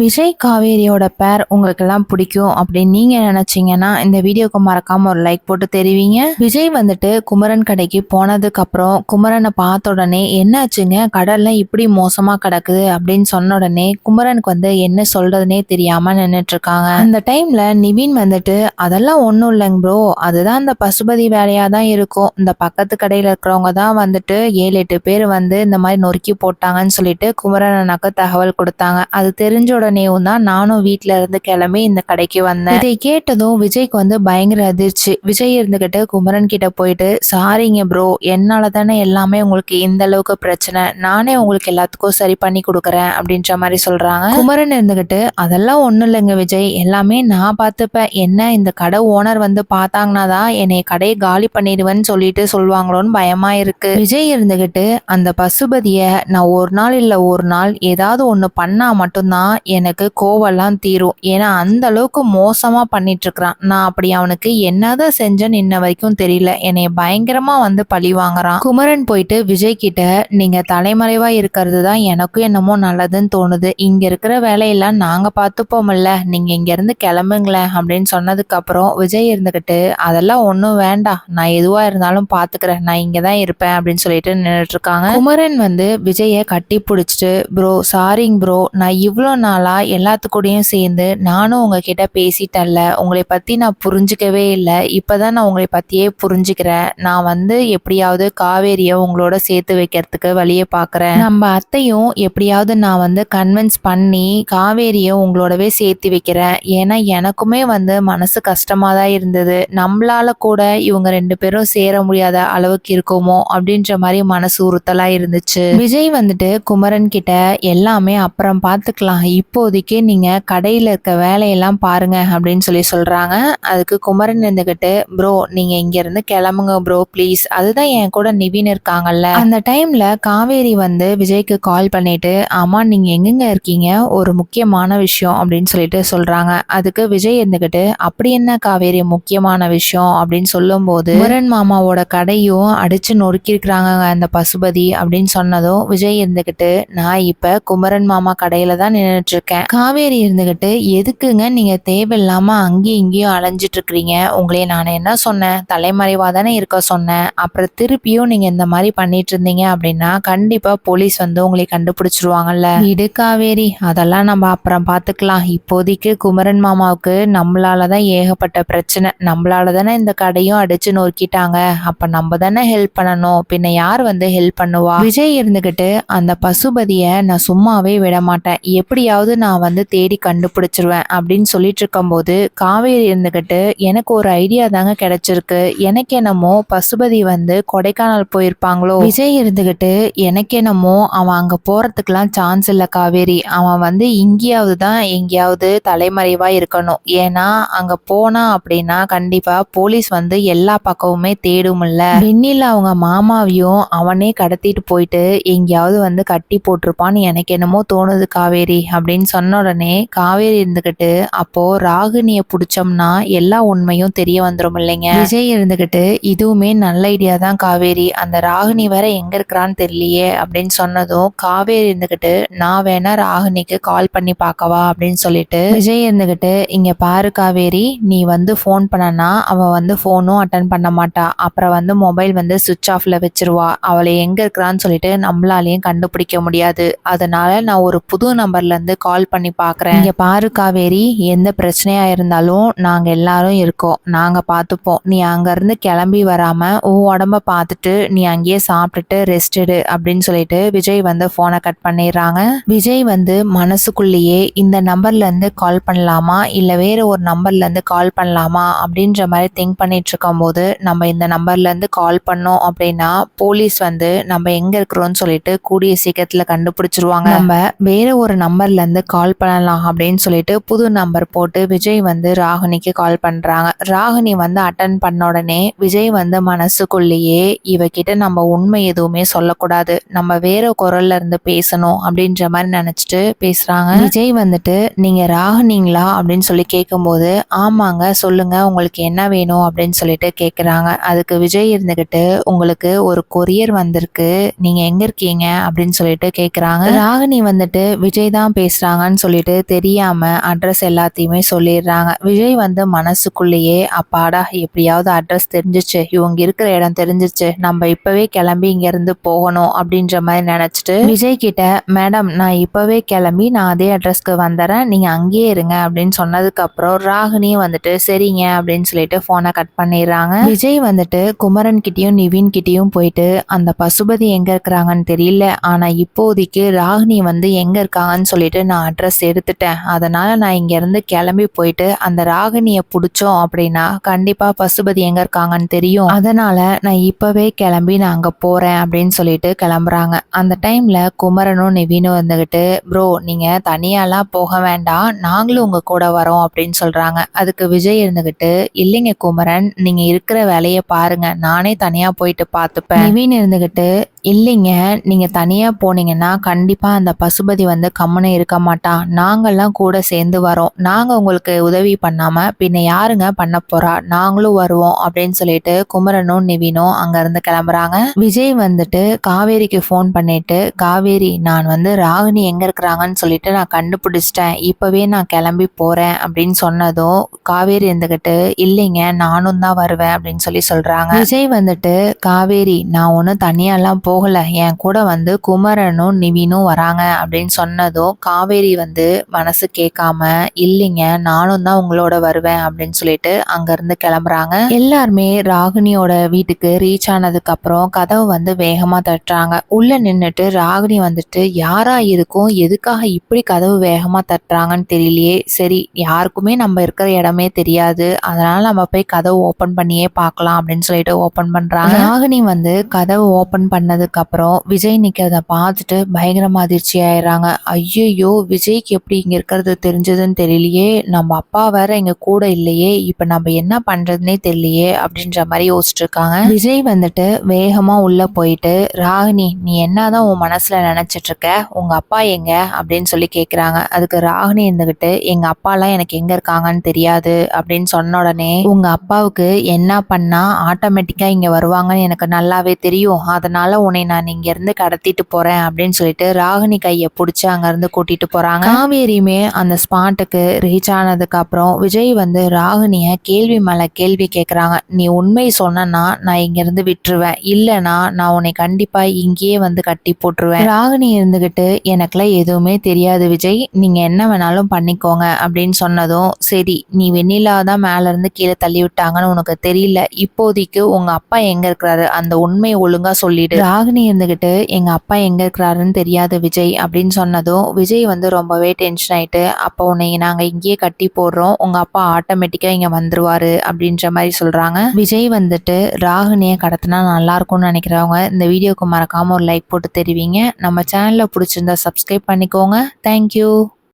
விஜய் காவேரியோட பேர் உங்களுக்கெல்லாம் பிடிக்கும் அப்படின்னு நீங்க நினைச்சீங்கன்னா இந்த வீடியோக்கு மறக்காம ஒரு லைக் போட்டு தெரிவிங்க. விஜய் வந்துட்டு குமரன் கடைக்கு போனதுக்கு அப்புறம் குமரனை பார்த்த உடனே என்னாச்சுங்க? கடல்ல இப்படி மோசமா கிடக்குது? அப்படின்னு சொன்ன உடனே குமரனுக்கு வந்து என்ன சொல்றதுனே தெரியாம நின்றுட்டு இருக்காங்க அந்த டைம்ல நிவின் வந்துட்டு அதெல்லாம் ஒன்றும் இல்லைங்க ப்ரோ அதுதான் இந்த பசுபதி வேலையா தான் இருக்கும். இந்த பக்கத்து கடையில இருக்கிறவங்க தான் வந்துட்டு ஏழு எட்டு பேர் வந்து இந்த மாதிரி நொறுக்கி போட்டாங்கன்னு சொல்லிட்டு குமரன் தகவல் கொடுத்தாங்க. அது தெரிஞ்ச உடனேவும் தான் நானும் வீட்ல இருந்து கிளம்பி இந்த கடைக்கு வந்தேன். இதை கேட்டதும் விஜய்க்கு வந்து பயங்கர அதிர்ச்சி. விஜய் இருந்துகிட்டு குமரன் கிட்ட போயிட்டு சாரிங்க ப்ரோ என்னால தானே எல்லாமே உங்களுக்கு இந்த அளவுக்கு பிரச்சனை. நானே உங்களுக்கு எல்லாத்துக்கும் சரி பண்ணி கொடுக்குறேன் அப்படின்ற மாதிரி சொல்றாங்க. குமரன் இருந்துகிட்டு அதெல்லாம் ஒண்ணும் இல்லைங்க விஜய். எல்லாமே நான் பார்த்துப்பேன். என்ன இந்த கடை ஓனர் வந்து பார்த்தாங்கன்னா தான் என்னை கடையை காலி பண்ணிடுவேன்னு சொல்லிட்டு சொல்லுவாங்களோன்னு பயமா இருக்கு. விஜய் இருந்துகிட்டு அந்த பசுபதிய நான் ஒரு நாள் இல்ல ஒரு நாள் ஏதாவது ஒண்ணு பண்ணா மட்டும்தான் எனக்கு கோவெல்லாம் தீரும். ஏன்னா அந்த அளவுக்கு மோசமா பண்ணிட்டு இருக்கிறான் நான் அப்படி அவனுக்கு என்னதான் செஞ்சேன்னு இன்ன வரைக்கும் தெரியல. என்னைய பயங்கரமா வந்து பழி வாங்குறான். குமரன் போயிட்டு விஜய் கிட்ட நீங்க தலைமறைவா இருக்கிறது தான் எனக்கும் என்னமோ நல்லதுன்னு தோணுது. இங்க இருக்கிற வேலையெல்லாம் நாங்க பார்த்துப்போம்ல. நீங்க இங்க இருந்து கிளம்புங்களேன் அப்படின்னு சொன்னதுக்கு அப்புறம் விஜய் இருந்துகிட்டு அதெல்லாம் ஒன்றும் வேண்டாம். நான் எதுவா இருந்தாலும் பாத்துக்கிறேன் நான் இங்க தான் இருப்பேன் அப்படின்னு சொல்லிட்டு நின்றுட்டு இருக்காங்க. குமரன் வந்து விஜய கட்டி பிடிச்சிட்டு ப்ரோ சாரிங் ப்ரோ. நான் இவ்வளோ நாள் எல்லாத்துக்கூடயும் சேர்ந்து நானும் உங்ககிட்ட பேசிட்டேன்ல. உங்களை பற்றி நான் புரிஞ்சுக்கவே இல்லை. இப்போ தான் நான் உங்களை பற்றியே புரிஞ்சுக்கிறேன். நான் வந்து எப்படியாவது காவேரியை உங்களோட சேர்த்து வைக்கிறதுக்கு வழியை பார்க்குறேன் நம்ம அத்தையும் எப்படியாவது நான் வந்து கன்வின்ஸ் பண்ணி காவேரியை உங்களோடவே சேர்த்து வைக்கிறேன். ஏன்னா எனக்குமே வந்து மனசு கஷ்டமாக தான் இருந்தது. நம்மளால கூட இவங்க ரெண்டு பேரும் சேர முடியாத அளவுக்கு இருக்குமோ? அப்படின்ற மாதிரி மனசு உறுத்தலாக இருந்துச்சு. விஜய் வந்துட்டு குமரன் கிட்ட எல்லாமே அப்புறம் பார்த்துக்கலாம் இப்போதைக்கு நீங்கள் கடையில் இருக்க வேலையெல்லாம் பாருங்க அப்படின்னு சொல்லி சொல்கிறாங்க அதுக்கு குமரன் இருந்துக்கிட்டு ப்ரோ நீங்கள் இங்கேருந்து கிளம்புங்க ப்ரோ ப்ளீஸ். அதுதான் என் கூட நிவின் இருக்காங்கல்ல. அந்த டைமில் காவேரி வந்து விஜய்க்கு கால் பண்ணிட்டு ஆமா நீங்கள் எங்கெங்க இருக்கீங்க? ஒரு முக்கியமான விஷயம் அப்படின்னு சொல்லிட்டு சொல்கிறாங்க அதுக்கு விஜய் இருந்துக்கிட்டு அப்படி என்ன காவேரி முக்கியமான விஷயம்? அப்படின்னு சொல்லும்போது குமரன் மாமாவோட கடையும் அடிச்சு நொறுக்கியிருக்கிறாங்க அந்த பசுபதி அப்படின்னு சொன்னதும் விஜய் இருந்துக்கிட்டு நான் இப்போ குமரன் மாமா கடையில் தான் நின்றுட்டு இருக்கேன் காவேரி இருந்துகிட்டு எதுக்குங்க நீங்க தேவையில்லாம அங்கேயும் இங்கேயும் அலைஞ்சிட்டு இருக்கிறீங்க உங்களே நான் என்ன சொன்னேன்? தலைமறைவா தானே இருக்க சொன்னேன். அப்புறம் திருப்பியும் நீங்க இந்த மாதிரி பண்ணிட்டு இருந்தீங்க அப்படின்னா கண்டிப்பா போலீஸ் வந்து உங்களை கண்டுபிடிச்சிருவாங்கல்ல. இடு காவேரி. அதெல்லாம் நம்ம அப்புறம் பார்த்துக்கலாம் இப்போதைக்கு குமரன் மாமாவுக்கு நம்மளால தான் ஏகப்பட்ட பிரச்சனை. நம்மளால தானே இந்த கடையும் அடிச்சு நொறுக்கிட்டாங்க. அப்ப நம்ம தானே ஹெல்ப் பண்ணணும். பின்ன யார் வந்து ஹெல்ப் பண்ணுவா? விஜய் இருந்துகிட்டு அந்த பசுபதிய நான் சும்மாவே விட மாட்டேன் எப்படியாவது நான் வந்து தேடி கண்டுபிடிச்சிருவேன் அப்படின்னு சொல்லிட்டு இருக்கும்போது காவேரி இருந்துக்கிட்டு எனக்கு ஒரு ஐடியா தாங்க கிடைச்சிருக்கு. எனக்கு என்னமோ பசுபதி வந்து கொடைக்கானல் போயிருப்பாங்களோ? விஜய் இருந்துகிட்டு எனக்கு என்னமோ அவன் அங்க போறதுக்கெல்லாம் சான்ஸ் இல்லை காவேரி. அவன் வந்து இங்கேயாவது தான் எங்கேயாவது தலைமறைவா இருக்கணும். ஏன்னா அங்க போனா அப்படின்னா கண்டிப்பா போலீஸ் வந்து எல்லா பக்கமுமே தேடும்ல. வெண்ணில் அவங்க மாமாவையும் அவனே கடத்திட்டு போயிட்டு எங்கேயாவது வந்து கட்டி போட்டிருப்பான்னு எனக்கு என்னமோ தோணுது காவேரி அப்படின்னு சொன்ன உடனே காவேரி இருந்துகிட்டு அப்போ ராகினிய பிடிச்சோம்னா எல்லா உண்மையும் தெரிய வந்துரும் இல்லைங்க. விஜய் இருந்துகிட்டு இதுவுமே நல்ல ஐடியா தான் காவேரி. அந்த ராகினி வேற எங்க இருக்கிறான்னு தெரியலையே. அப்படின்னு சொன்னதும் காவேரி இருந்துகிட்டு நான் வேணா ராகினிக்கு கால் பண்ணி பார்க்கவா? அப்படின்னு சொல்லிட்டு விஜய் இருந்துகிட்டு இங்க பாரு காவேரி நீ வந்து ஃபோன் பண்ணனா அவ வந்து ஃபோனும் அட்டன் பண்ண மாட்டா. அப்புறம் வந்து மொபைல் வந்து சுவிட்ச் ஆஃப்ல வச்சிருவா. அவளை எங்க இருக்கிறான்னு சொல்லிட்டு நம்மளாலையும் கண்டுபிடிக்க முடியாது. அதனால நான் ஒரு புது நம்பர்ல இருந்து கால் பண்ணி பார்க்கறேன் இங்க பாரு காவேரி எந்த பிரச்சனையா இருந்தாலும் நாங்க எல்லாரும் இருக்கோம். நாங்க பார்த்துப்போம் நீ அங்க இருந்து கிளம்பி வராம உன் உடம்ப பார்த்துட்டு நீ அங்கேயே சாப்பிட்டுட்டு ரெஸ்ட் எடு அப்படின்னு சொல்லிட்டு விஜய் வந்து போனை கட் பண்ணிடுறாங்க. விஜய் வந்து மனசுக்குள்ளேயே இந்த நம்பர்ல இருந்து கால் பண்ணலாமா? இல்ல வேற ஒரு நம்பர்ல இருந்து கால் பண்ணலாமா? அப்படின்ற மாதிரி திங்க் பண்ணிட்டு இருக்கும்போது நம்ம இந்த நம்பர்ல இருந்து கால் பண்ணோம் அப்படின்னா போலீஸ் வந்து நம்ம எங்க இருக்கிறோம்னு சொல்லிட்டு கூடிய சீக்கிரத்துல கண்டுபிடிச்சிருவாங்க. நம்ம வேற ஒரு நம்பர்ல வந்து கால் பண்ணலாம் அப்படின்னு சொல்லிட்டு புது நம்பர் போட்டு விஜய் வந்து ராகினிக்கு கால் பண்ணுறாங்க ராகினி வந்து அட்டன் பண்ண உடனே விஜய் வந்து மனசுக்குள்ளேயே இவகிட்ட நம்ம உண்மை எதுவுமே சொல்லக்கூடாது. நம்ம வேற குரல்ல இருந்து பேசணும் அப்படின்ற மாதிரி நினைச்சிட்டு பேசுறாங்க. விஜய் வந்துட்டு நீங்க ராகினிங்களா அப்படின்னு சொல்லி கேட்கும்போது ஆமாங்க சொல்லுங்க உங்களுக்கு என்ன வேணும்? அப்படின்னு சொல்லிட்டு கேட்குறாங்க அதுக்கு விஜய் இருந்துகிட்டு உங்களுக்கு ஒரு கொரியர் வந்திருக்கு நீங்க எங்க இருக்கீங்க? அப்படின்னு சொல்லிட்டு கேட்குறாங்க ராகினி வந்துட்டு விஜய் தான் பேசுறேன் பேசுறாங்கன்னு சொல்லிட்டு தெரியாம அட்ரஸ் எல்லாத்தையுமே சொல்லிடுறாங்க. விஜய் வந்து மனசுக்குள்ளேயே அப்பாடா எப்படியாவது அட்ரஸ் தெரிஞ்சிச்சு இவங்க இருக்கிற இடம் தெரிஞ்சிச்சு நம்ம இப்பவே கிளம்பி இங்க இருந்து போகணும் அப்படின்ற மாதிரி நினைச்சிட்டு விஜய் கிட்ட மேடம் நான் இப்பவே கிளம்பி நான் அதே அட்ரஸ்க்கு வந்துடுறேன் நீங்க அங்கேயே இருங்க அப்படின்னு சொன்னதுக்கு அப்புறம் ராகினியும் வந்துட்டு சரிங்க அப்படின்னு சொல்லிட்டு போனை கட் பண்ணிடுறாங்க. விஜய் வந்துட்டு குமரன் கிட்டயும் நிவின் கிட்டயும் போயிட்டு அந்த பசுபதி எங்க இருக்கிறாங்கன்னு தெரியல. ஆனா இப்போதைக்கு ராகினி வந்து எங்க இருக்காங்கன்னு சொல்லிட்டு நான் அட்ரஸ் எடுத்துட்டேன். அதனால் நான் இங்கேருந்து கிளம்பி போயிட்டு அந்த ராகினியை பிடிச்சோம் அப்படின்னா கண்டிப்பாக பசுபதி எங்கே இருக்காங்கன்னு தெரியும். அதனால் நான் இப்போவே கிளம்பி நான் அங்கே போகிறேன் அப்படின்னு சொல்லிட்டு கிளம்புறாங்க. அந்த டைமில் குமரனும் நிவினும் வந்துக்கிட்டு ப்ரோ நீங்கள் தனியாலாம் போக வேண்டாம். நாங்களும் உங்கள் கூட வரோம் அப்படின்னு சொல்கிறாங்க அதுக்கு விஜய் இருந்துக்கிட்டு இல்லைங்க குமரன் நீங்கள் இருக்கிற வேலையை பாருங்கள் நானே தனியாக போயிட்டு பார்த்துப்பேன். நிவின் இருந்துக்கிட்டு இல்லைங்க. நீங்கள் தனியாக போனீங்கன்னா கண்டிப்பாக அந்த பசுபதி வந்து கம்முன்னு இருக்க மாட்டான் நாங்கள்லாம் கூட சேர்ந்து வரோம். நாங்கள் உங்களுக்கு உதவி பண்ணாமல் பின்ன யாருங்க பண்ண போகிறா நாங்களும் வருவோம் அப்படின்னு சொல்லிட்டு குமரனும் நிவினும் அங்கேருந்து கிளம்புறாங்க. விஜய் வந்துட்டு காவேரிக்கு ஃபோன் பண்ணிட்டு காவேரி நான் வந்து ராகினி எங்கே இருக்கிறாங்கன்னு சொல்லிட்டு நான் கண்டுபிடிச்சிட்டேன். இப்போவே நான் கிளம்பி போகிறேன் அப்படின்னு சொன்னதும் காவேரி இருந்துக்கிட்டு இல்லைங்க நானும் தான் வருவேன் அப்படின்னு சொல்லி சொல்கிறாங்க விஜய் வந்துட்டு காவேரி நான் ஒன்றும் தனியாலாம் போ போகலை. என் கூட வந்து குமரனும் நிவினும் வராங்க அப்படின்னு சொன்னதும் காவேரி வந்து மனசு கேட்காம இல்லைங்க நானும் தான் உங்களோட வருவேன் அப்படின்னு சொல்லிட்டு அங்கேருந்து கிளம்புறாங்க. எல்லாருமே ராகினியோட வீட்டுக்கு ரீச் ஆனதுக்கு அப்புறம் கதவு வந்து வேகமாக தட்டுறாங்க. உள்ள நின்றுட்டு ராகினி வந்துட்டு யாரா இருக்கும்? எதுக்காக இப்படி கதவு வேகமாக தட்டுறாங்கன்னு தெரியலையே. சரி யாருக்குமே நம்ம இருக்கிற இடமே தெரியாது. அதனால நம்ம போய் கதவு ஓப்பன் பண்ணியே பார்க்கலாம் அப்படின்னு சொல்லிட்டு ஓப்பன் பண்ணுறாங்க ராகினி வந்து கதவு ஓப்பன் பண்ணது அப்புறம் விஜய் நிற்கிறத பார்த்துட்டு பயங்கரமாக அதிர்ச்சி ஆயிடுறாங்க. ஐயோ விஜய்க்கு எப்படி இங்கே இருக்கிறது தெரிஞ்சதுன்னு தெரியலையே. நம்ம அப்பா வேற இங்கே கூட இல்லையே. இப்போ நம்ம என்ன பண்ணுறதுனே தெரியலையே அப்படின்ற மாதிரி யோசிச்சுட்டு இருக்காங்க. விஜய் வந்துட்டு வேகமாக உள்ளே போயிட்டு ராகினி நீ என்னதான் உன் மனசில் நினச்சிட்ருக்க இருக்க? அப்பா எங்க? அப்படின்னு சொல்லி கேட்குறாங்க அதுக்கு ராகினி இருந்துக்கிட்டு எங்கள் அப்பாலாம் எனக்கு எங்கே இருக்காங்கன்னு தெரியாது. அப்படின்னு சொன்ன உடனே உங்கள் அப்பாவுக்கு என்ன பண்ணால் ஆட்டோமேட்டிக்காக இங்கே வருவாங்கன்னு எனக்கு நல்லாவே தெரியும். அதனால உன்னை நான் இங்கேருந்து கடத்திட்டு போகிறேன் அப்படின்னு சொல்லிட்டு ராகினி கையை பிடிச்சி அங்கேருந்து கூட்டிகிட்டு கூட்டிட்டு போறாங்க. காவேரியுமே அந்த ஸ்பாட்டுக்கு ரீச் ஆனதுக்கப்புறம் விஜய் வந்து ராகினியை கேள்வி மேலே கேள்வி கேட்குறாங்க நீ உண்மை சொன்னனா நான் இங்கேருந்து விட்டுருவேன். இல்லைனா நான் உன்னை கண்டிப்பாக இங்கேயே வந்து கட்டி போட்டுருவேன். ராகினி இருந்துக்கிட்டு எனக்குலாம் எதுவுமே தெரியாது விஜய். நீங்கள் என்ன வேணாலும் பண்ணிக்கோங்க அப்படின்னு சொன்னதும் சரி நீ வெண்ணிலா தான் மேலேருந்து கீழே தள்ளி விட்டாங்கன்னு உனக்கு தெரியல. இப்போதைக்கு உங்கள் அப்பா எங்கே இருக்கிறாரு? அந்த உண்மையை ஒழுங்காக சொல்லிடு. ராகினி ராகினி இருந்துகிட்டு எங்கள் அப்பா எங்கே இருக்கிறாருன்னு தெரியாது விஜய் அப்படின்னு சொன்னதும் விஜய் வந்து ரொம்பவே டென்ஷன் ஆகிட்டு அப்போ உன்னை நாங்கள் இங்கேயே கட்டி போடுறோம். உங்கள் அப்பா ஆட்டோமேட்டிக்காக இங்கே வந்துருவாரு அப்படின்ற மாதிரி சொல்கிறாங்க விஜய் வந்துட்டு ராகினியை கடத்தினா நல்லாயிருக்கும்னு நினைக்கிறவங்க இந்த வீடியோக்கு மறக்காமல் ஒரு லைக் போட்டு தெரிவிங்க. நம்ம சேனலில் பிடிச்சிருந்தா சப்ஸ்கிரைப் பண்ணிக்கோங்க. தேங்க்யூ